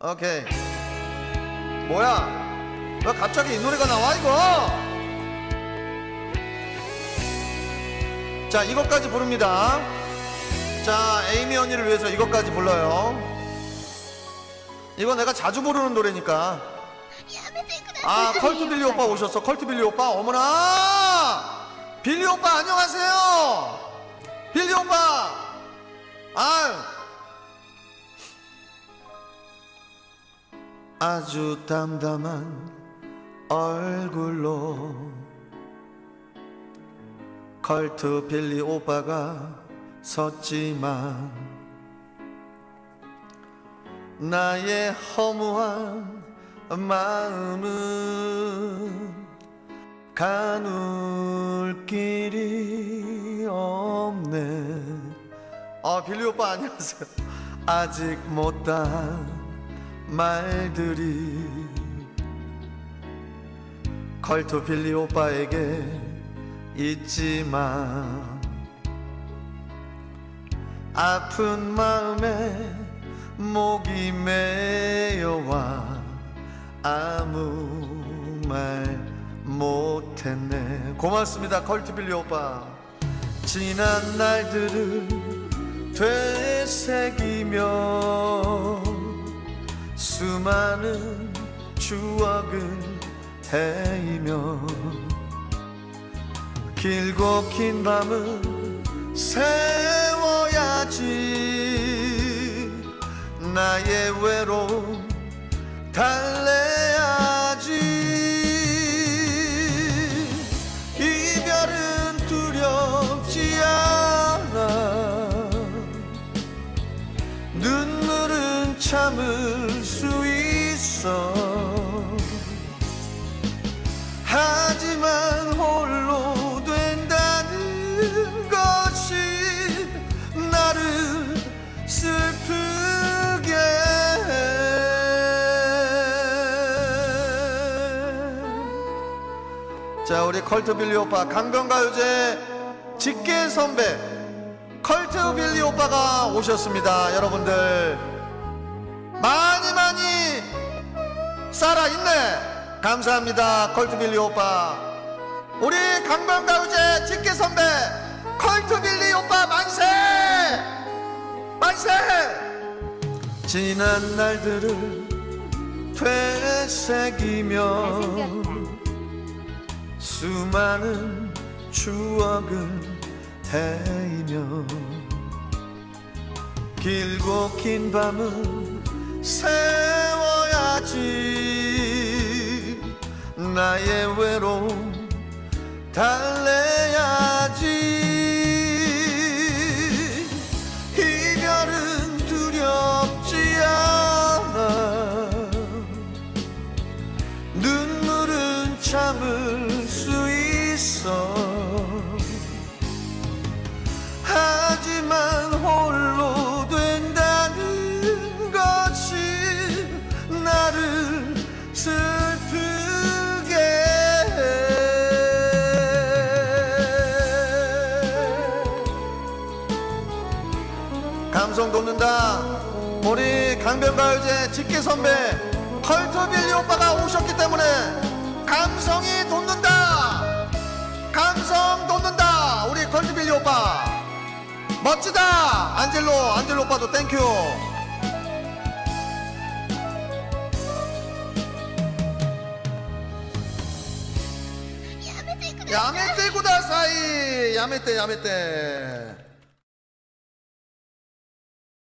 오케이. 뭐야? 왜 갑자기 이 노래가 나와 이거? 자, 이것까지 부릅니다. 자, 에이미 언니를 위해서 이것까지 불러요. 이거 내가 자주 부르는 노래니까. 아, 컬트 빌리 오빠 오셨어. 컬트 빌리 오빠. 어머나! 빌리 오빠 안녕하세요. 빌리 오빠. 아 아주 담담한 얼굴로 컬트 빌리 오빠가 섰지만 나의 허무한 마음은 가눌 길이 없네. 아 빌리 오빠 안녕하세요. 아직 못한 말들이 컬트 빌리 오빠에게 있지만 아픈 마음에 목이 메여와 아무 말 못했네. 고맙습니다 컬트 빌리 오빠. 지난 날들을 되새기며 수많은 추억을 헤이며 길고 긴 밤은 세워야지 나의 참을 수 있어. 하지만 홀로 된다는 것이 나를 슬프게 해. 자 우리 컬트 빌리 오빠 강변가요제 직계 선배 컬트 빌리 오빠가 오셨습니다. 여러분들 많이 많이 살아있네. 감사합니다 컬트 빌리 오빠. 우리 강변가요제 직계 선배 컬트 빌리 오빠 만세! 만세! 지난 날들을 되새기며 수많은 추억을 헤이며 길고 긴 밤은 세워야지 나의 외로움 달래야지. 이별은 두렵지 않아. 눈물은 참을 감성 돋는다. 우리 강변가요제 직계 선배 컬트 빌리 오빠가 오셨기 때문에 감성이 돋는다. 감성 돋는다 우리 컬트 빌리 오빠. 멋지다. 안젤로 안젤로 오빠도 땡큐. 야메떼 구다사이. 야메떼 야메떼